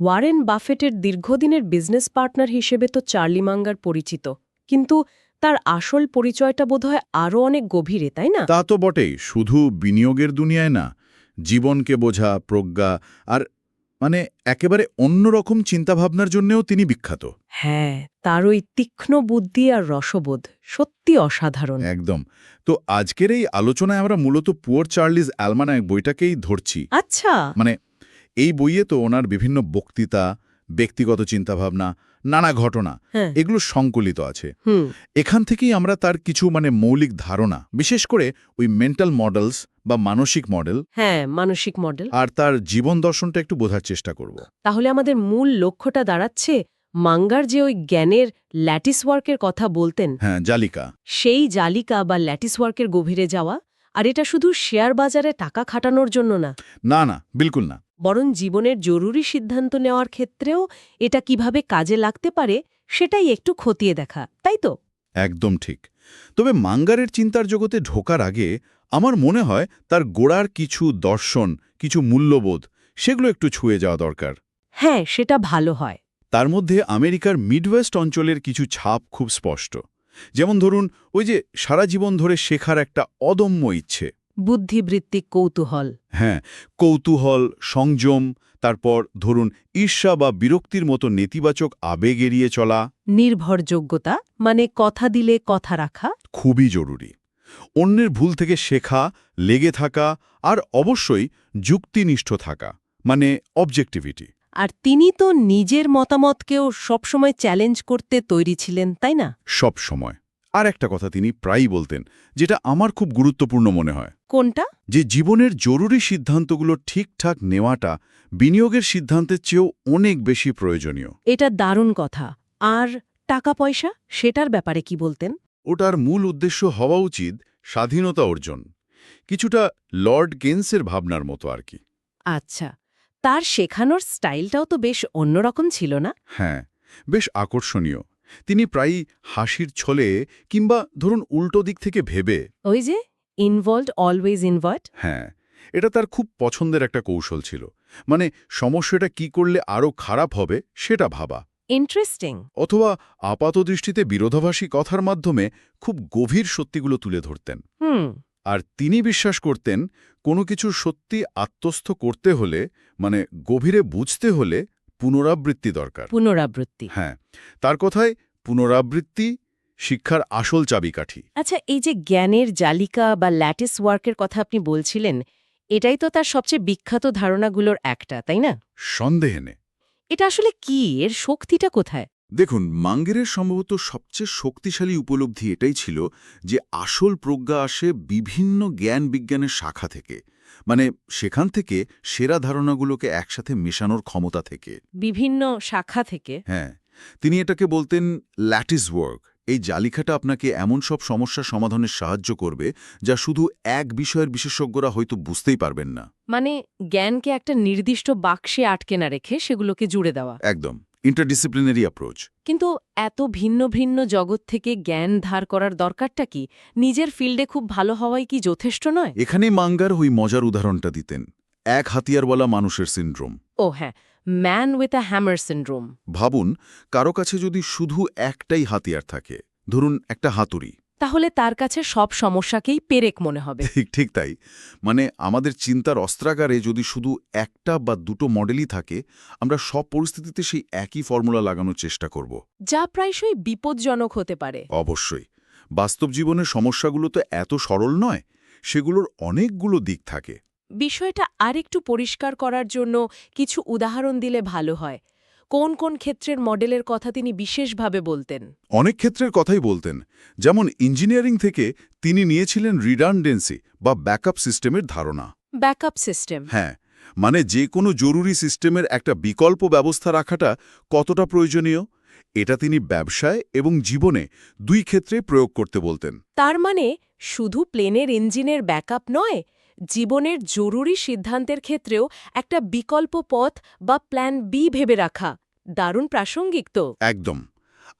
Warren বাফেটের দীর্ঘদিনের business partner হিসেবে তো চার্লি মাঙ্গার পরিচিত কিন্তু তার আসল পরিচয়টা বোধহয় আরও অনেক গভীরে তাই না? তা তো বটেই শুধু বিনিয়োগের দুনিয়ায় না জীবনকে বোঝা প্রজ্ঞা আর মানে একেবারে অন্যরকম চিন্তাভাবনার জন্যেও তিনি বিখ্যাত। হ্যাঁ তার ওই তীক্ষ্ণ বুদ্ধি আর রসবোধ সত্যি অসাধারণ। একদম। তো আজকের এই আলোচনায় আমরা মূলত পুয়ার চার্লিজ অ্যালমানাক বইটাকেই ধরছি। আচ্ছা। মানে এই বইয়ে তো ওনার বিভিন্ন বক্তৃতা ব্যক্তিগত চিন্তাভাবনা নানা ঘটনা হ্যাঁ। এগুলো সংকলিত আছে। এখান থেকেই আমরা তার কিছু মানে মৌলিক ধারণা বিশেষ করে ওই মেন্টাল মডেলস বা মানসিক মডেল হ্যাঁ মানসিক মডেল আর তার জীবন দর্শনটা একটু বোঝার চেষ্টা করব। তাহলে আমাদের মূল লক্ষ্যটা দাঁড়াচ্ছে মাঙ্গার যে ওই জ্ঞানের ল্যাটিস ওয়ার্কের কথা বলতেন। হ্যাঁ জালিকা। সেই জালিকা বা ল্যাটিস ওয়ার্কের গভীরে যাওয়া আর এটা শুধু শেয়ার বাজারে টাকা খাটানোর জন্য না। না না বিলকুল না। বরং জীবনের জরুরি সিদ্ধান্ত নেওয়ার ক্ষেত্রেও এটা কীভাবে কাজে লাগতে পারে সেটাই একটু খতিয়ে দেখা তাই তো? একদম ঠিক। তবে মাঙ্গারের চিন্তার জগতে ঢোকার আগে আমার মনে হয় তার গোড়ার কিছু দর্শন কিছু মূল্যবোধ সেগুলো একটু ছুঁয়ে যাওয়া দরকার। হ্যাঁ সেটা ভালো হয়। তার মধ্যে আমেরিকার মিডওয়েস্ট অঞ্চলের কিছু ছাপ খুব স্পষ্ট। যেমন ধরুন ওই যে সারা জীবন ধরে শেখার একটা অদম্য ইচ্ছে। বুদ্ধিবৃত্তিক কৌতূহল। হ্যাঁ কৌতূহল সংযম তারপর ধরুন ঈর্ষা বা বিরক্তির মতো নেতিবাচক আবেগ এড়িয়ে চলা। নির্ভরযোগ্যতা মানে কথা দিলে কথা রাখা। খুবই জরুরি। অন্যের ভুল থেকে শেখা লেগে থাকা আর অবশ্যই যুক্তিনিষ্ঠ থাকা মানে অবজেক্টিভিটি আর তিনি তো নিজের মতামতকেও সবসময় চ্যালেঞ্জ করতে তৈরি ছিলেন তাই না? সব সময় আর একটা কথা তিনি প্রায়ই বলতেন যেটা আমার খুব গুরুত্বপূর্ণ মনে হয়। কোনটা? যে জীবনের জরুরি সিদ্ধান্তগুলো ঠিকঠাক নেওয়াটা বিনিয়োগের সিদ্ধান্তের চেয়েও অনেক বেশি প্রয়োজনীয়। এটা দারুণ কথা। আর টাকা পয়সা সেটার ব্যাপারে কি বলতেন? ওটার মূল উদ্দেশ্য হওয়া উচিত স্বাধীনতা অর্জন কিছুটা লর্ড কেন্সের ভাবনার মতো আর কি। আচ্ছা তার শেখানোর স্টাইলটাও তো বেশ অন্যরকম ছিল না? হ্যাঁ বেশ আকর্ষণীয়। তিনি প্রায়ই হাসির ছলে কিংবা ধরুন উল্টো দিক থেকে ভেবে। ওই যে ইনভলভড অলওয়েজ ইনভার্ট হ্যাঁ এটা তার খুব পছন্দের একটা কৌশল ছিল। মানে সমস্যাটা কি করলে আরও খারাপ হবে সেটা ভাবা। ইন্টারেস্টিং অথবা আপাতদৃষ্টিতে বিরোধাভাসী কথার মাধ্যমে খুব গভীর সত্যিগুলো তুলে ধরতেন। হুম। আর তিনি বিশ্বাস করতেন কোনো কিছুর সত্যি আত্মস্থ করতে হলে মানে গভীরে বুঝতে হলে পুনরাবৃত্তি দরকার। পুনরাবৃত্তি। হ্যাঁ তার কথায় পুনরাবৃত্তি শিক্ষার আসল চাবিকাঠি। আচ্ছা এই যে জ্ঞানের জালিকা বা ল্যাটিস ওয়ার্কের কথা আপনি বলছিলেন এটাই তো তার সবচেয়ে বিখ্যাত ধারণাগুলোর একটা তাই না? সন্দেহে নে। এটা আসলে কি? এর শক্তিটা কোথায়? দেখুন মাঙ্গেরের সম্ভবত সবচেয়ে শক্তিশালী উপলব্ধি এটাই ছিল যে আসল প্রজ্ঞা আসে বিভিন্ন জ্ঞান বিজ্ঞানের শাখা থেকে। মানে সেখান থেকে সেরা ধারণাগুলোকে একসাথে মেশানোর ক্ষমতা থেকে। বিভিন্ন শাখা থেকে। হ্যাঁ তিনি এটাকে বলতেন ল্যাটিস ওয়ার্ক। এই জালিকাটা আপনাকে এমন সব সমস্যা সমাধানে সাহায্য করবে যা শুধু এক বিষয়ের বিশেষজ্ঞরা হয়তো বুঝতেই পারবেন না। মানে জ্ঞানকে একটা নির্দিষ্ট বাক্সে আটকে না রেখে সেগুলোকে জুড়ে দেওয়া। একদম। ইন্টারডিসিপ্লিনারি অ্যাপ্রোচ কিন্তু এত ভিন্ন ভিন্ন জগৎ থেকে জ্ঞান ধার করার দরকারটা কি? নিজের ফিল্ডে খুব ভালো হওয়াই কি যথেষ্ট নয়? এখানে মাঙ্গার ওই মজার উদাহরণটা দিতেন। এক হাতিয়ারওয়ালা মানুষের সিন্ড্রোম। ও হ্যাঁ man with a hammer syndrome. ভাবুন কারও কাছে যদি শুধু একটাই হাতিয়ার থাকে ধরুন একটা হাতুড়ি। তাহলে তার কাছে সব সমস্যাকেই পেরেক মনে হবে। ঠিক ঠিক তাই। মানে আমাদের চিন্তার অস্ত্রাগারে যদি শুধু একটা বা দুটো মডেলই থাকে আমরা সব পরিস্থিতিতে সেই একই ফর্মুলা লাগানোর চেষ্টা করব। যা প্রায়শই বিপজ্জনক হতে পারে। অবশ্যই। বাস্তব জীবনের সমস্যাগুলো তো এত সরল নয় সেগুলোর অনেকগুলো দিক থাকে। বিষয়টা আরেকটু পরিষ্কার করার জন্য কিছু উদাহরণ দিলে ভালো হয়। কোন কোন ক্ষেত্রের মডেলের কথা তিনি বিশেষভাবে বলতেন? অনেক ক্ষেত্রের কথাই বলতেন যেমন ইঞ্জিনিয়ারিং থেকে তিনি নিয়েছিলেন রিডান্ডেন্সি বা ব্যাকআপ সিস্টেমের ধারণা। Backup system. হ্যাঁ মানে যে কোনো জরুরি সিস্টেমের একটা বিকল্প ব্যবস্থা রাখাটা কতটা প্রয়োজনীয়? এটা তিনি ব্যবসায় এবং জীবনে দুই ক্ষেত্রে প্রয়োগ করতে বলতেন। তার মানে শুধু প্লেনের ইঞ্জিনের ব্যাকআপ নয় জীবনের জরুরি সিদ্ধান্তের ক্ষেত্রেও একটা বিকল্প পথ বা প্ল্যান বি ভেবে রাখা। দারুণ প্রাসঙ্গিক তো। একদম।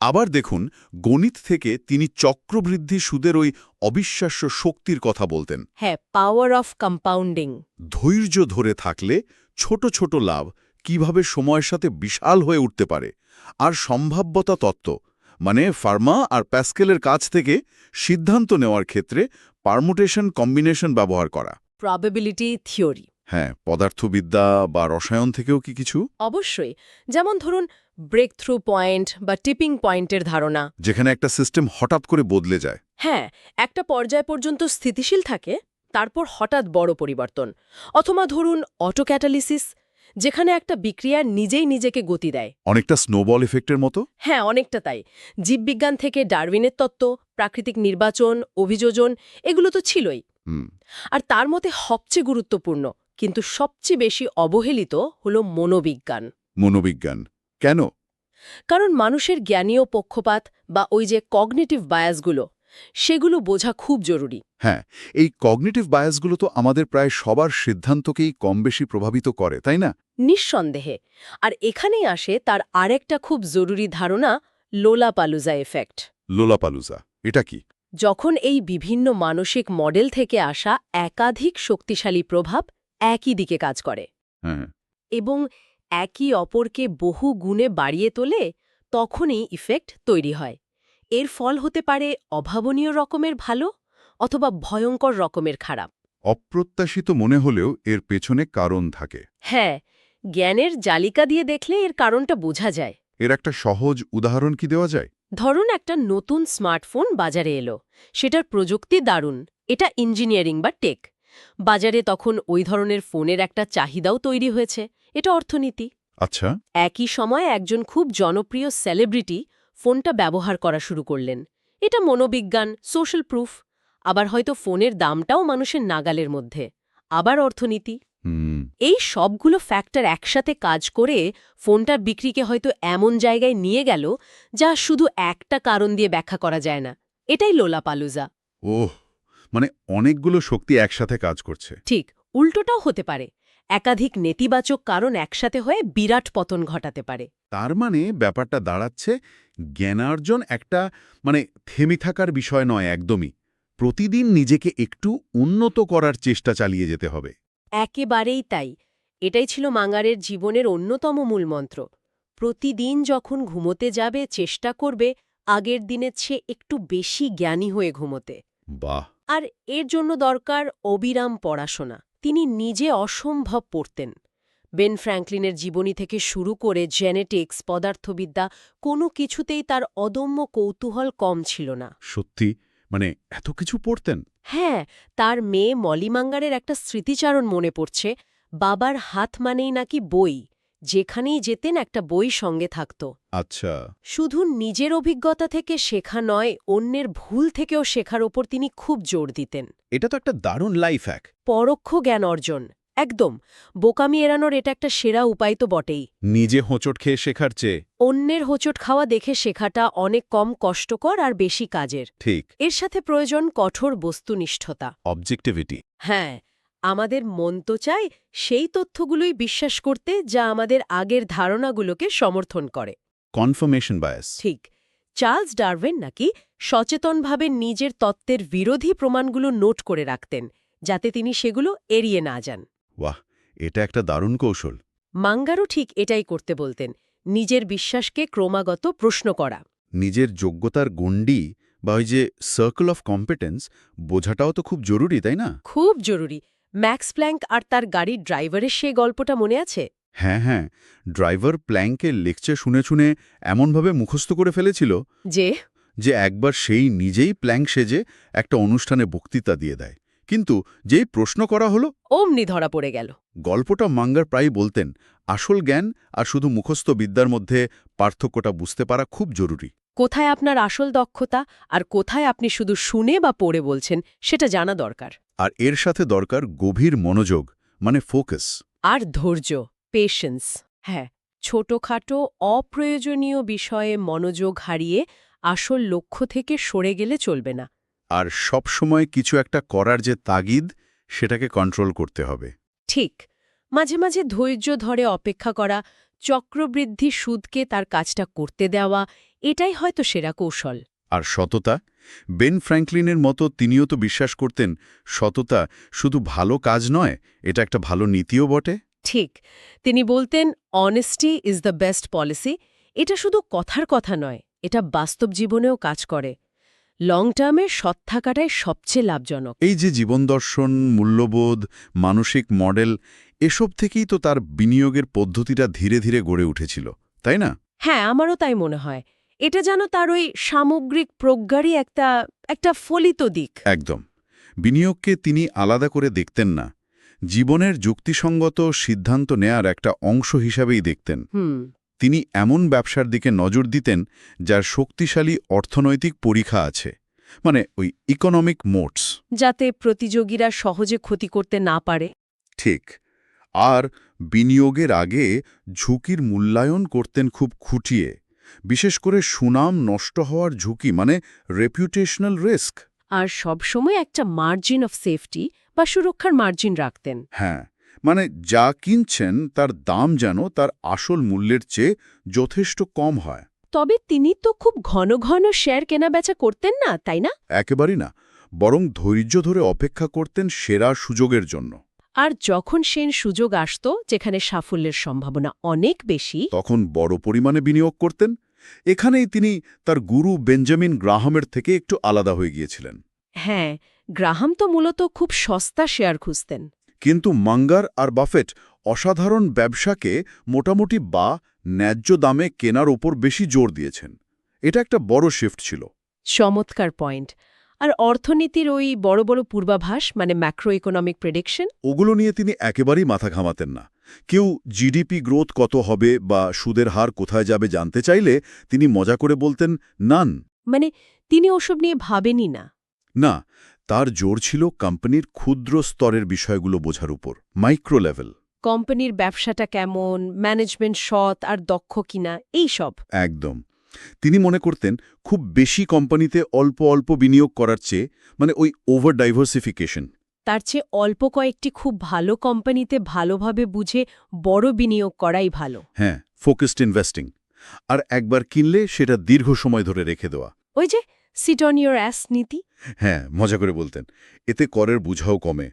আবার দেখুন গণিত থেকে তিনি চক্রবৃদ্ধি সুদের ওই অবিশ্বাস্য শক্তির কথা বলতেন। হ্যাঁ পাওয়ার অফ কম্পাউন্ডিং ধৈর্য ধরে থাকলে ছোট ছোট লাভ কীভাবে সময়ের সাথে বিশাল হয়ে উঠতে পারে? আর সম্ভাব্যতা তত্ত্ব মানে ফার্মা আর প্যাস্কেলের কাছ থেকে সিদ্ধান্ত নেওয়ার ক্ষেত্রে পারমুটেশন কম্বিনেশন ব্যবহার করা। প্রবাবিলিটি থিওরি হ্যাঁ পদার্থবিদ্যা বা রসায়ন থেকেও কি কিছু? অবশ্যই। যেমন ধরুন ব্রেক থ্রু পয়েন্ট বা টিপিং পয়েন্টের ধারণা। যেখানে একটা সিস্টেম হঠাৎ করে বদলে যায়। হ্যাঁ একটা পর্যায় পর্যন্ত স্থিতিশীল থাকে তারপর হঠাৎ বড় পরিবর্তন। অথবা ধরুন অটোক্যাটালিসিস যেখানে একটা বিক্রিয়া নিজেই নিজেকে গতি দেয়। অনেকটা স্নোবল এফেক্টের মতো? হ্যাঁ অনেকটা তাই। জীববিজ্ঞান থেকে ডারউইনের তত্ত্ব প্রাকৃতিক নির্বাচন অভিযোজন এগুলো তো ছিলই। আর তার মধ্যে সবচেয়ে গুরুত্বপূর্ণ কিন্তু সবচেয়ে বেশি অবহেলিত হল মনোবিজ্ঞান। মনোবিজ্ঞান। কেন? কারণ মানুষের জ্ঞানীয় পক্ষপাত বা ওই যে কগনেটিভ বায়াসগুলো সেগুলো বোঝা খুব জরুরি। হ্যাঁ এই কগনেটিভ বায়াসগুলো তো আমাদের প্রায় সবার সিদ্ধান্তকেই কম বেশি প্রভাবিত করে তাই না? নিঃসন্দেহে। আর এখানেই আসে তার আরেকটা খুব জরুরি ধারণা লোলাপালুজা এফেক্ট লোলাপালুজা এটা কি? যখন এই বিভিন্ন মানসিক মডেল থেকে আসা একাধিক শক্তিশালী প্রভাব একই দিকে কাজ করে হ্যাঁ। এবং একই অপরকে বহু গুণে বাড়িয়ে তোলে তখনই ইফেক্ট তৈরি হয়। এর ফল হতে পারে অভাবনীয় রকমের ভালো অথবা ভয়ঙ্কর রকমের খারাপ। অপ্রত্যাশিত মনে হলেও এর পেছনে কারণ থাকে। হ্যাঁ জ্ঞানের জালিকা দিয়ে দেখলে এর কারণটা বোঝা যায়। এর একটা সহজ উদাহরণ কি দেওয়া যায়? ধরুন একটা নতুন স্মার্টফোন বাজারে এলো। সেটার প্রযুক্তি দারুণ। এটা ইঞ্জিনিয়ারিং বা টেক। বাজারে তখন ওই ধরনের ফোনের একটা চাহিদাও তৈরি হয়েছে। এটা অর্থনীতি। আচ্ছা। একই সময় একজন খুব জনপ্রিয় সেলিব্রিটি ফোনটা ব্যবহার করা শুরু করলেন। এটা মনোবিজ্ঞান সোশ্যাল প্রুফ। আবার হয়তো ফোনের দামটাও মানুষের নাগালের মধ্যে। আবার অর্থনীতি। এই সবগুলো ফ্যাক্টর একসাথে কাজ করে ফোনটার বিক্রিকে হয়তো এমন জায়গায় নিয়ে গেল যা শুধু একটা কারণ দিয়ে ব্যাখ্যা করা যায় না। এটাই লোলাপালুজা। ওহ মানে অনেকগুলো শক্তি একসাথে কাজ করছে। ঠিক উল্টোটাও হতে পারে। একাধিক নেতিবাচক কারণ একসাথে হয়ে বিরাট পতন ঘটাতে পারে। তার মানে ব্যাপারটা দাঁড়াচ্ছে জ্ঞানার্জন একটা মানে থেমে থাকার বিষয় নয় একদমই। প্রতিদিন নিজেকে একটু উন্নত করার চেষ্টা চালিয়ে যেতে হবে। একেবারেই তাই। এটাই ছিল মাঙ্গারের জীবনের অন্যতম মূলমন্ত্র প্রতিদিন যখন ঘুমোতে যাবে চেষ্টা করবে আগের দিনের চেয়ে একটু বেশি জ্ঞানী হয়ে ঘুমোতে। বাহ! আর এর জন্য দরকার অবিরাম পড়াশোনা। তিনি নিজে অসম্ভব পড়তেন। বেন ফ্র্যাঙ্কলিনের জীবনী থেকে শুরু করে জেনেটিক্স পদার্থবিদ্যা কোনো কিছুতেই তার অদম্য কৌতূহল কম ছিল না। সত্যি? মানে এত কিছু পড়তেন? হ্যাঁ তার মেয়ে মলিমাঙ্গারের একটা স্মৃতিচারণ মনে পড়ছে বাবার হাত মানেই নাকি বই যেখানেই যেতেন একটা বই সঙ্গে থাকত। আচ্ছা। শুধু নিজের অভিজ্ঞতা থেকে শেখা নয় অন্যের ভুল থেকেও শেখার ওপর তিনি খুব জোর দিতেন। এটা তো একটা দারুণ লাইফ হ্যাক পরোক্ষ জ্ঞান অর্জন একদম বোকামি এড়ানোর এটা একটা সেরা উপায় তো বটেই। নিজে হোঁচট খেয়ে শেখার চেয়ে। অন্যের হোঁচট খাওয়া দেখে শেখাটা অনেক কম কষ্টকর আর বেশি কাজের। ঠিক। এর সাথে প্রয়োজন কঠোর বস্তুনিষ্ঠতা। অবজেক্টিভিটি হ্যাঁ আমাদের মন তো চায় সেই তথ্যগুলোই বিশ্বাস করতে যা আমাদের আগের ধারণাগুলোকে সমর্থন করে। কনফার্মেশন বায়াস ঠিক চার্লস ডারভেন নাকি সচেতনভাবে নিজের তত্ত্বের বিরোধী প্রমাণগুলো নোট করে রাখতেন যাতে তিনি সেগুলো এড়িয়ে না যান। বাহ এটা একটা দারুণ কৌশল। মাঙ্গারও ঠিক এটাই করতে বলতেন নিজের বিশ্বাসকে ক্রমাগত প্রশ্ন করা। নিজের যোগ্যতার গণ্ডি বা ওই যে সার্কেল অফ কম্পিটেন্স বোঝাটাও তো খুব জরুরি তাই না? খুব জরুরি। ম্যাক্স প্ল্যাঙ্ক আর তার গাড়ির ড্রাইভারের সেই গল্পটা মনে আছে? হ্যাঁ হ্যাঁ ড্রাইভার প্ল্যাঙ্কের লেকচার শুনে শুনে এমনভাবে মুখস্থ করে ফেলেছিল যে? যে একবার সেই নিজেই প্ল্যাঙ্ক সেজে একটা অনুষ্ঠানে বক্তৃতা দিয়ে দেয়। কিন্তু যেই প্রশ্ন করা হলো অমনি ধরা পড়ে গেল। গল্পটা মাঙ্গার প্রায় বলতেন আসল জ্ঞান আর শুধু মুখস্থ বিদ্যার মধ্যে পার্থক্যটা বুঝতে পারা খুব জরুরি। কোথায় আপনার আসল দক্ষতা আর কোথায় আপনি শুধু শুনে বা পড়ে বলছেন সেটা জানা দরকার। আর এর সাথে দরকার গভীর মনোযোগ মানে ফোকাস। আর ধৈর্য পেশেন্স হ্যাঁ ছোটখাটো অপ্রয়োজনীয় বিষয়ে মনোযোগ হারিয়ে আসল লক্ষ্য থেকে সরে গেলে চলবে না। আর সবসময় কিছু একটা করার যে তাগিদ সেটাকে কন্ট্রোল করতে হবে। ঠিক। মাঝে মাঝে ধৈর্য ধরে অপেক্ষা করা চক্রবৃদ্ধি সুদকে তার কাজটা করতে দেওয়া এটাই হয়তো সেরা কৌশল। আর সততা? বেন ফ্র্যাঙ্কলিনের মতো তিনিও তো বিশ্বাস করতেন সততা শুধু ভালো কাজ নয় এটা একটা ভালো নীতিও বটে। ঠিক। তিনি বলতেন honesty is the best policy এটা শুধু কথার কথা নয় এটা বাস্তব জীবনেও কাজ করে। লং টার্মে সৎ থাকাটাই সবচেয়ে লাভজনক। এই যে জীবন দর্শন মূল্যবোধ মানসিক মডেল এসব থেকেই তো তার বিনিয়োগের পদ্ধতিটা ধীরে ধীরে গড়ে উঠেছিল তাই না? হ্যাঁ আমারও তাই মনে হয়। এটা যেন তার ওই সামগ্রিক প্রজ্ঞারই একটা একটা ফলিত দিক। একদম। বিনিয়োগকে তিনি আলাদা করে দেখতেন না। জীবনের যুক্তিসঙ্গত সিদ্ধান্ত নেয়ার একটা অংশ হিসাবেই দেখতেন। তিনি এমন ব্যবসার দিকে নজর দিতেন যার শক্তিশালী অর্থনৈতিক পরীক্ষা আছে মানে ওই ইকোনমিক মোটস যাতে প্রতিযোগীরা সহজে ক্ষতি করতে না পারে। ঠিক। আর বিনিয়োগের আগে ঝুঁকির মূল্যায়ন করতেন খুব খুঁটিয়ে বিশেষ করে সুনাম নষ্ট হওয়ার ঝুঁকি মানে রেপুটেশনাল রিস্ক আর সবসময় একটা মার্জিন অফ সেফটি বা সুরক্ষার মার্জিন রাখতেন। হ্যাঁ। মানে যা কিনছেন তার দাম যেন তার আসল মূল্যের চেয়ে যথেষ্ট কম হয়। তবে তিনি তো খুব ঘন ঘন শেয়ার কেনাবেচা করতেন না তাই না? একেবারেই না বরং ধৈর্য ধরে অপেক্ষা করতেন সেরা সুযোগের জন্য। আর যখন সেই সুযোগ আসত যেখানে সাফল্যের সম্ভাবনা অনেক বেশি তখন বড় পরিমাণে বিনিয়োগ করতেন। এখানেই তিনি তার গুরু বেঞ্জামিন গ্রাহামের থেকে একটু আলাদা হয়ে গিয়েছিলেন। হ্যাঁ গ্রাহাম তো মূলত খুব সস্তা শেয়ার খুঁজতেন। কিন্তু মাঙ্গার আর বাফেট অসাধারণ ব্যবসাকে মোটামুটি বা ন্যায্য দামে কেনার ওপর বেশি জোর দিয়েছেন। এটা একটা বড় শিফট ছিল। চমৎকার পয়েন্ট আর অর্থনীতির ওই বড় বড় পূর্বাভাস মানে ম্যাক্রো ইকোনমিক প্রেডিকশন ওগুলো নিয়ে তিনি একেবারেই মাথা ঘামাতেন না। কেউ জিডিপি গ্রোথ কত হবে বা সুদের হার কোথায় যাবে জানতে চাইলে তিনি মজা করে বলতেন নান। মানে তিনি ওসব নিয়ে ভাবেনই না। না তার জোর ছিল কোম্পানির ক্ষুদ্র স্তরের বিষয়গুলো বোঝার উপর মাইক্রো লেভেল কোম্পানির ব্যবসাটা কেমন ম্যানেজমেন্ট সৎ আর দক্ষ কিনা এই সব। একদম। তিনি মনে করতেন খুব বেশি কোম্পানিতে অল্প অল্প বিনিয়োগ করার চেয়ে মানে ওই ওভার ডাইভার্সিফিকেশন তার চেয়ে অল্প কয়েকটি খুব ভালো কোম্পানিতে ভালোভাবে বুঝে বড় বিনিয়োগ করাই ভালো। হ্যাঁ ফোকাসড ইনভেস্টিং আর একবার কিনলে সেটা দীর্ঘ সময় ধরে রেখে দেওয়া। ওই যে সিট অন ইউর অ্যাস নীতি হ্যাঁ মজা করে বলতেন। এতে করের বুঝাও কমে।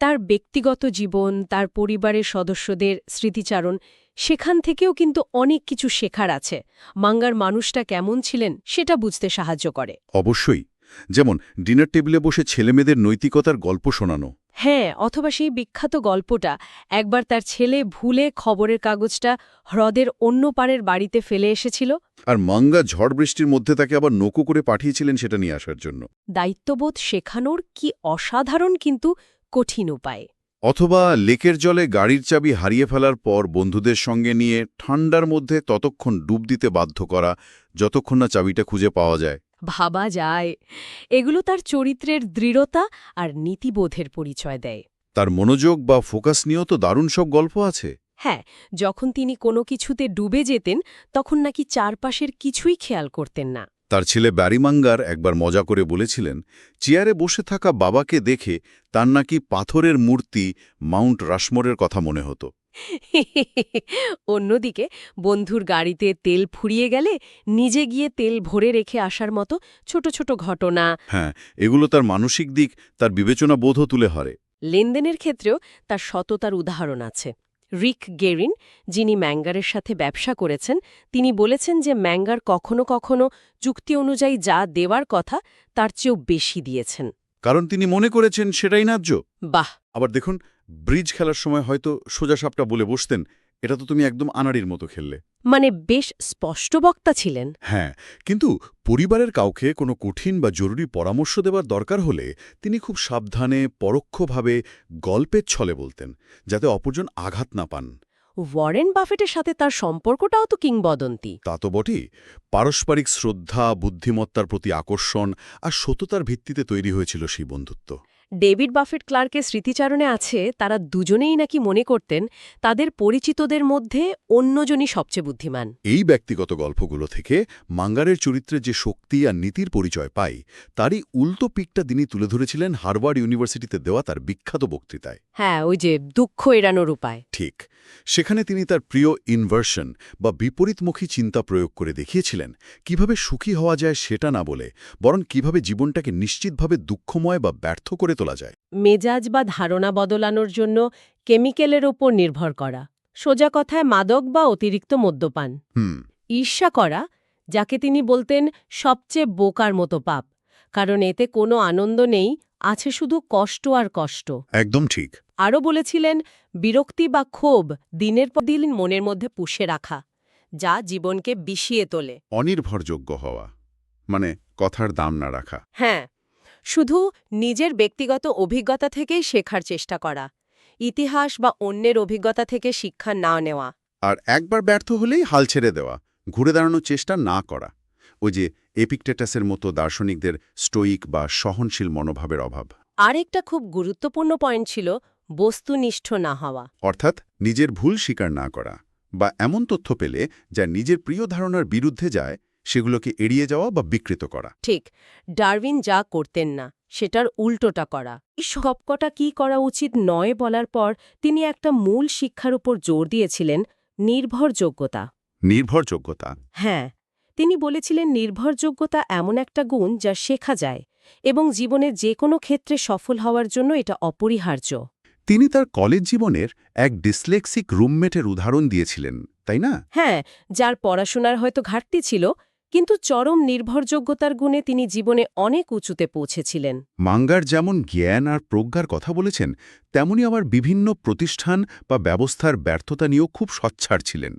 তার ব্যক্তিগত জীবন তার পরিবারের সদস্যদের স্মৃতিচারণ সেখান থেকেও কিন্তু অনেক কিছু শেখার আছে। মাঙ্গার মানুষটা কেমন ছিলেন সেটা বুঝতে সাহায্য করে। অবশ্যই। যেমন ডিনার টেবিলে বসে ছেলেমেয়েদের নৈতিকতার গল্প শোনানো। হ্যাঁ অথবা সেই বিখ্যাত গল্পটা একবার তার ছেলে ভুলে খবরের কাগজটা হ্রদের অন্য পারের বাড়িতে ফেলে এসেছিল। আর মাঙ্গা ঝড় বৃষ্টির মধ্যে তাকে আবার নৌকো করে পাঠিয়েছিলেন সেটা নিয়ে আসার জন্য। দায়িত্ববোধ শেখানোর কি অসাধারণ কিন্তু কঠিন উপায়। অথবা লেকের জলে গাড়ির চাবি হারিয়ে ফেলার পর বন্ধুদের সঙ্গে নিয়ে ঠান্ডার মধ্যে ততক্ষণ ডুব দিতে বাধ্য করা যতক্ষণ না চাবিটা খুঁজে পাওয়া যায়। ভাবা যায়। এগুলো তার চরিত্রের দৃঢ়তা আর নীতিবোধের পরিচয় দেয়। তার মনোযোগ বা ফোকাস নিয়েও তো দারুণ সব গল্প আছে। হ্যাঁ যখন তিনি কোনো কিছুতে ডুবে যেতেন তখন নাকি চারপাশের কিছুই খেয়াল করতেন না। তার ছেলে ব্যারিমাঙ্গার একবার মজা করে বলেছিলেন চেয়ারে বসে থাকা বাবাকে দেখে তার নাকি পাথরের মূর্তি মাউন্ট রাশমোরের কথা মনে হতো। অন্যদিকে বন্ধুর গাড়িতে তেল ফুরিয়ে গেলে নিজে গিয়ে তেল ভরে রেখে আসার মতো ছোট ছোট ঘটনা। হ্যাঁ এগুলো তার মানসিক দিক তার বিবেচনা বোধও তুলে হরে লেনদেনের ক্ষেত্রেও তার সততার উদাহরণ আছে। রিক গেরিন যিনি ম্যাঙ্গারের সাথে ব্যবসা করেছেন তিনি বলেছেন যে ম্যাঙ্গার কখনো কখনো চুক্তি অনুযায়ী যা দেওয়ার কথা তার চেয়েও বেশি দিয়েছেন। কারণ তিনি মনে করেছেন সেটাই ন্যায্য। বাহ! আবার দেখুন ব্রিজ খেলার সময় হয়তো সোজা সাপটা বলে বসতেন এটা তো তুমি একদম আনাড়ির মতো খেললে। মানে বেশ স্পষ্ট বক্তা ছিলেন। হ্যাঁ কিন্তু পরিবারের কাউকে কোনো কঠিন বা জরুরি পরামর্শ দেবার দরকার হলে তিনি খুব সাবধানে পরোক্ষভাবে গল্পের ছলে বলতেন যাতে অপরজন আঘাত না পান। ওয়ারেন বাফেটের সাথে তার সম্পর্কটাও তো কিংবদন্তি। তা তো বটেই। পারস্পরিক শ্রদ্ধা বুদ্ধিমত্তার প্রতি আকর্ষণ আর সততার ভিত্তিতে তৈরি হয়েছিল সেই বন্ধুত্ব। ডেভিড বাফেট ক্লার্কের স্মৃতিচারণে আছে তারা দুজনেই নাকি মনে করতেন তাদের পরিচিতদের মধ্যে অন্যজনই সবচেয়ে বুদ্ধিমান। এই ব্যক্তিগত গল্পগুলো থেকে মাঙ্গারের চরিত্রে যে শক্তি আর নীতির পরিচয় পাই তারই উল্টো পিকটা তিনি তুলে ধরেছিলেন হার্ভার্ড ইউনিভার্সিটিতে দেওয়া তার বিখ্যাত বক্তৃতায়। হ্যাঁ ওই যে দুঃখ এড়ানোর উপায়। ঠিক। সেখানে তিনি তার প্রিয় ইনভার্সন বা বিপরীতমুখী চিন্তা প্রয়োগ করে দেখিয়েছিলেন কীভাবে সুখী হওয়া যায় সেটা না বলে বরং কীভাবে জীবনটাকে নিশ্চিতভাবে দুঃখময় বা ব্যর্থ করে তোলা যায়। মেজাজ বা ধারণা বদলানোর জন্য কেমিক্যালের ওপর নির্ভর করা সোজা কথায় মাদক বা অতিরিক্ত মদ্যপান। হুম। ঈর্ষা করা যাকে তিনি বলতেন সবচেয়ে বোকার মতো পাপ। কারণ এতে কোনো আনন্দ নেই আছে শুধু কষ্ট আর কষ্ট। একদম ঠিক। আরও বলেছিলেন বিরক্তি বা ক্ষোভ দিনের পর দিন মনের মধ্যে পুষে রাখা যা জীবনকে বিষিয়ে তোলে। অনির্ভরযোগ্য হওয়া মানে কথার দাম না রাখা। হ্যাঁ শুধু নিজের ব্যক্তিগত অভিজ্ঞতা থেকেই শেখার চেষ্টা করা ইতিহাস বা অন্যের অভিজ্ঞতা থেকে শিক্ষা না নেওয়া। আর একবার ব্যর্থ হলেই হাল ছেড়ে দেওয়া ঘুরে দাঁড়ানোর চেষ্টা না করা। ওই যে এপিকটেটাসের মতো দার্শনিকদের স্টোইক বা সহনশীল মনোভাবের অভাব। আরেকটা খুব গুরুত্বপূর্ণ পয়েন্ট ছিল বস্তুনিষ্ঠ না হওয়া। অর্থাৎ নিজের ভুল স্বীকার না করা বা এমন তথ্য পেলে যা নিজের প্রিয় ধারণার বিরুদ্ধে যায় সেগুলোকে এড়িয়ে যাওয়া বা বিকৃত করা। ঠিক ডারউইন যা করতেন না সেটার উল্টোটা করা। সবকটা কি করা উচিত নয় বলার পর তিনি একটা মূল শিক্ষার উপর জোর দিয়েছিলেন নির্ভরযোগ্যতা। নির্ভরযোগ্যতা। হ্যাঁ। তিনি বলেছিলেন নির্ভরযোগ্যতা এমন একটা গুণ যা শেখা যায় এবং জীবনের যে কোনো ক্ষেত্রে সফল হওয়ার জন্য এটা অপরিহার্য। তিনি তার কলেজ জীবনের এক ডিসলেক্সিক রুমমেটের উদাহরণ দিয়েছিলেন তাই না? হ্যাঁ যার পড়াশোনার হয়তো ঘাটতি ছিল কিন্তু চরম নির্ভরযোগ্যতার গুণে তিনি জীবনে অনেক উঁচুতে পৌঁছেছিলেন। মাঙ্গার যেমন জ্ঞান আর প্রজ্ঞার কথা বলেছেন তেমনি আবার বিভিন্ন প্রতিষ্ঠান বা ব্যবস্থার ব্যর্থতা নিয়েও খুব সচ্ছার ছিলেন।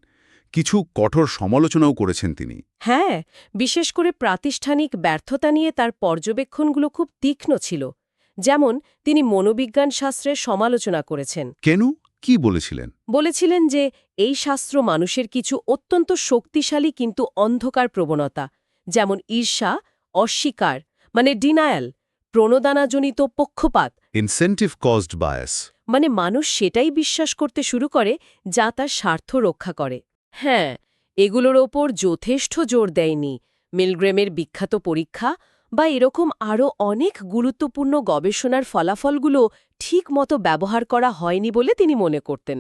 কিছু কঠোর সমালোচনাও করেছেন তিনি। হ্যাঁ বিশেষ করে প্রাতিষ্ঠানিক ব্যর্থতা নিয়ে তার পর্যবেক্ষণগুলো খুব তীক্ষ্ণ ছিল। যেমন তিনি মনোবিজ্ঞান শাস্ত্রের সমালোচনা করেছেন। কেন? কি বলেছিলেন? বলেছিলেন যে এই শাস্ত্র মানুষের কিছু অত্যন্ত শক্তিশালী কিন্তু অন্ধকার প্রবণতা যেমন ঈর্ষা অস্বীকার মানে ডিনায়াল প্রণোদানাজনিত পক্ষপাত। Incentive caused bias. মানে মানুষ সেটাই বিশ্বাস করতে শুরু করে যা তার স্বার্থ রক্ষা করে। হ্যাঁ এগুলোর ওপর যথেষ্ট জোর দেয়নি। মিলগ্রেমের বিখ্যাত পরীক্ষা বা এরকম আরও অনেক গুরুত্বপূর্ণ গবেষণার ফলাফলগুলো ঠিকমতো ব্যবহার করা হয়নি বলে তিনি মনে করতেন।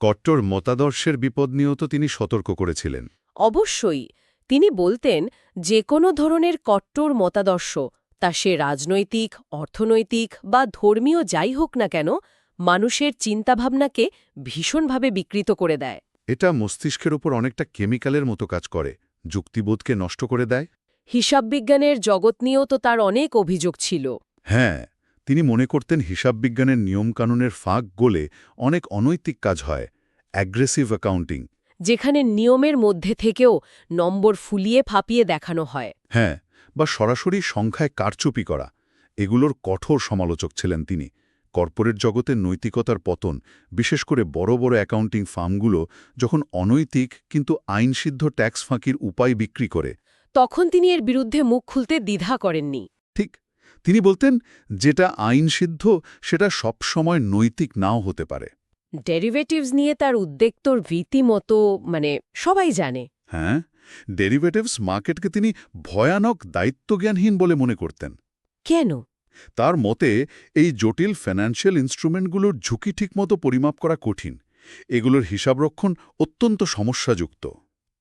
কট্টর মতাদর্শের বিপদ নিয়েও তো তিনি সতর্ক করেছিলেন। অবশ্যই তিনি বলতেন যে কোনো ধরনের কট্টর মতাদর্শ তা সে রাজনৈতিক অর্থনৈতিক বা ধর্মীয় যাই হোক না কেন মানুষের চিন্তাভাবনাকে ভীষণভাবে বিকৃত করে দেয়। এটা মস্তিষ্কের ওপর অনেকটা কেমিক্যালের মতো কাজ করে যুক্তিবোধকে নষ্ট করে দেয়। হিসাববিজ্ঞানের জগৎ নিয়েও তো তার অনেক অভিযোগ ছিল। হ্যাঁ তিনি মনে করতেন হিসাববিজ্ঞানের নিয়মকানুনের ফাঁক গোলে অনেক অনৈতিক কাজ হয় অ্যাগ্রেসিভ অ্যাকাউন্টিং। যেখানে নিয়মের মধ্যে থেকেও নম্বর ফুলিয়ে ফাঁপিয়ে দেখানো হয়। হ্যাঁ বা সরাসরি সংখ্যায় কারচুপি করা এগুলোর কঠোর সমালোচক ছিলেন তিনি। কর্পোরেট জগতের নৈতিকতার পতন বিশেষ করে বড় বড় অ্যাকাউন্টিং ফার্মগুলো যখন অনৈতিক কিন্তু আইনসিদ্ধ ট্যাক্স ফাঁকির উপায় বিক্রি করে। তখন তিনি এর বিরুদ্ধে মুখ খুলতে দ্বিধা করেননি। ঠিক তিনি বলতেন যেটা আইনসিদ্ধ সেটা সবসময় নৈতিক নাও হতে পারে। ডেরিভেটিভস নিয়ে তার উদ্বেগ তোর রীতিমতো মানে সবাই জানে। হ্যাঁ ডেরিভেটিভস মার্কেটকে তিনি ভয়ানক দায়িত্বজ্ঞানহীন বলে মনে করতেন। কেন? তার মতে এই জটিল ফিনান্সিয়াল ইনস্ট্রুমেন্টগুলোর ঝুঁকি ঠিকমতো পরিমাপ করা কঠিন। এগুলোর হিসাবরক্ষণ অত্যন্ত সমস্যাযুক্ত।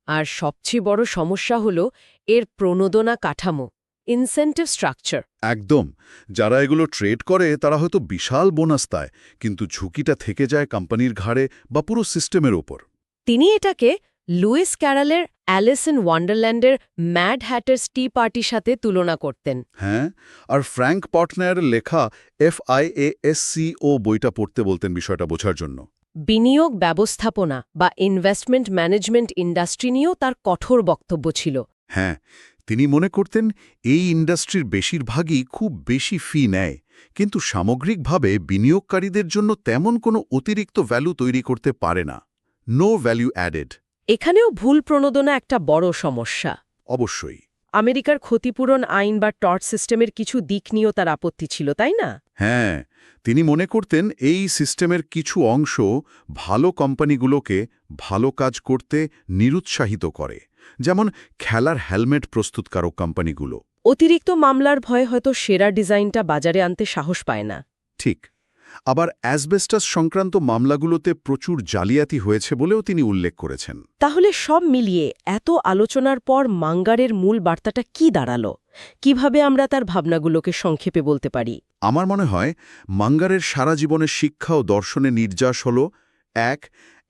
আর সবচেয়ে বড় সমস্যা হল এর প্রণোদনা কাঠামো ইনসেন্টিভ স্ট্রাকচার একদম। যারা এগুলো ট্রেড করে তারা হয়তো বিশাল বোনাস দেয় কিন্তু ঝুঁকিটা থেকে যায় কোম্পানির ঘাড়ে বা পুরো সিস্টেমের ওপর। তিনি এটাকে লুইস ক্যারালের অ্যালিস ইন ওয়ান্ডারল্যান্ডের ম্যাড হ্যাটার্স টি পার্টির সাথে তুলনা করতেন। হ্যাঁ আর ফ্র্যাঙ্ক পটনায়ের লেখা এফ আই এফআইএএসসিও বইটা পড়তে বলতেন বিষয়টা বোঝার জন্য। বিনিয়োগ ব্যবস্থাপনা বা ইনভেস্টমেন্ট ম্যানেজমেন্ট ইন্ডাস্ট্রি নিয়েও তার কঠোর বক্তব্য ছিল। হ্যাঁ তিনি মনে করতেন এই ইন্ডাস্ট্রির বেশিরভাগই খুব বেশি ফি নেয় কিন্তু সামগ্রিকভাবে বিনিয়োগকারীদের জন্য তেমন কোনো অতিরিক্ত ভ্যালু তৈরি করতে পারে না। No value added. এখানেও ভুল প্রণোদনা একটা বড় সমস্যা। অবশ্যই। আমেরিকার ক্ষতিপূরণ আইন বা টর্চ সিস্টেমের কিছু দিক নিয়েও তার আপত্তি ছিল তাই না? হ্যাঁ তিনি মনে করতেন এই সিস্টেমের কিছু অংশ ভালো কোম্পানিগুলোকে ভালো কাজ করতে নিরুৎসাহিত করে যেমন খেলার হেলমেট প্রস্তুতকারক কোম্পানিগুলো। অতিরিক্ত মামলার ভয়ে হয়তো সেরা ডিজাইনটা বাজারে আনতে সাহস পায় না। ঠিক। আবার অ্যাসবেস্টাস সংক্রান্ত মামলাগুলোতে প্রচুর জালিয়াতি হয়েছে বলেও তিনি উল্লেখ করেছেন। তাহলে সব মিলিয়ে এত আলোচনার পর মাঙ্গারের মূল বার্তাটা কি দাঁড়াল? কীভাবে আমরা তার ভাবনাগুলোকে সংক্ষেপে বলতে পারি? আমার মনে হয় মাঙ্গারের সারা জীবনের শিক্ষা ও দর্শনে নির্যাস হল এক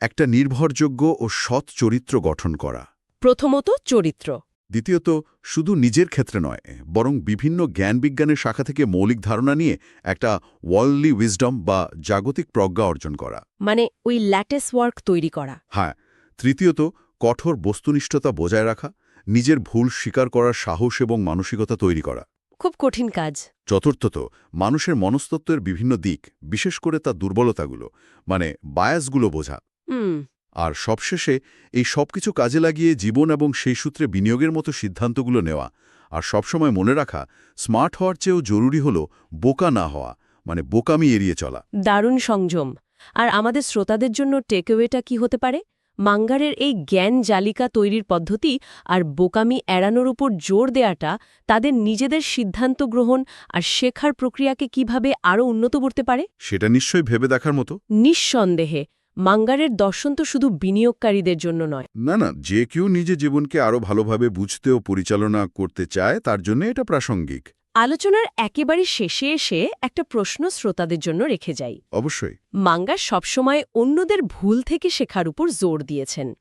একটা নির্ভরযোগ্য ও সৎ চরিত্র গঠন করা। প্রথমত চরিত্র। দ্বিতীয়ত শুধু নিজের ক্ষেত্রে নয় বরং বিভিন্ন জ্ঞান বিজ্ঞানের শাখা থেকে মৌলিক ধারণা নিয়ে একটা ওয়ার্ল্ডলি উইজডম বা জাগতিক প্রজ্ঞা অর্জন করা। মানে ওই ল্যাটেস ওয়ার্ক তৈরি করা। হ্যাঁ তৃতীয়ত কঠোর বস্তুনিষ্ঠতা বজায় রাখা নিজের ভুল স্বীকার করার সাহস এবং মানসিকতা তৈরি করা। খুব কঠিন কাজ। চতুর্থত মানুষের মনস্তত্ত্বের বিভিন্ন দিক বিশেষ করে তার দুর্বলতাগুলো মানে বায়াসগুলো বোঝা। হুম। আর সবশেষে এই সবকিছু কাজে লাগিয়ে জীবন এবং সেই সূত্রে বিনিয়োগের মতো সিদ্ধান্তগুলো নেওয়া। আর সবসময় মনে রাখা স্মার্ট হওয়ার চেয়েও জরুরি হল বোকা না হওয়া মানে বোকামি এড়িয়ে চলা। দারুণ সংযম। আর আমাদের শ্রোতাদের জন্য টেকওয়েটা কি হতে পারে? মাঙ্গারের এই জ্ঞান জালিকা তৈরির পদ্ধতি আর বোকামি এড়ানোর উপর জোর দেয়াটা তাদের নিজেদের সিদ্ধান্ত গ্রহণ আর শেখার প্রক্রিয়াকে কীভাবে আরও উন্নত করতে পারে? সেটা নিশ্চয়ই ভেবে দেখার মতো। নিঃসন্দেহে। মাঙ্গারের দর্শন তো শুধু বিনিয়োগকারীদের জন্য নয়। না না যে কেউ নিজে জীবনকে আরও ভালোভাবে বুঝতে ও পরিচালনা করতে চায় তার জন্য এটা প্রাসঙ্গিক। আলোচনার একেবারে শেষে এসে একটা প্রশ্ন শ্রোতাদের জন্য রেখে যাই। অবশ্যই। মাঙ্গা সবসময় অন্যদের ভুল থেকে শেখার উপর জোর দিয়েছেন।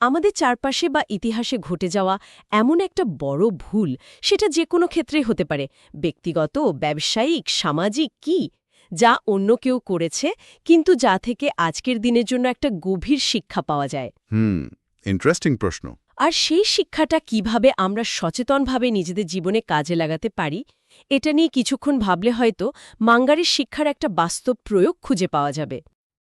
আমাদের চারপাশে বা ইতিহাসে ঘটে যাওয়া এমন একটা বড় ভুল সেটা যে কোনো ক্ষেত্রেই হতে পারে। ব্যক্তিগত ব্যবসায়িক সামাজিক কি? যা অন্য কেউ করেছে কিন্তু যা থেকে আজকের দিনের জন্য একটা গভীর শিক্ষা পাওয়া যায়। হুম ইন্টারেস্টিং প্রশ্ন। আর সেই শিক্ষাটা কীভাবে আমরা সচেতনভাবে নিজেদের জীবনে কাজে লাগাতে পারি এটা নিয়ে কিছুক্ষণ ভাবলে হয়তো মাঙ্গারের শিক্ষার একটা বাস্তব প্রয়োগ খুঁজে পাওয়া যাবে।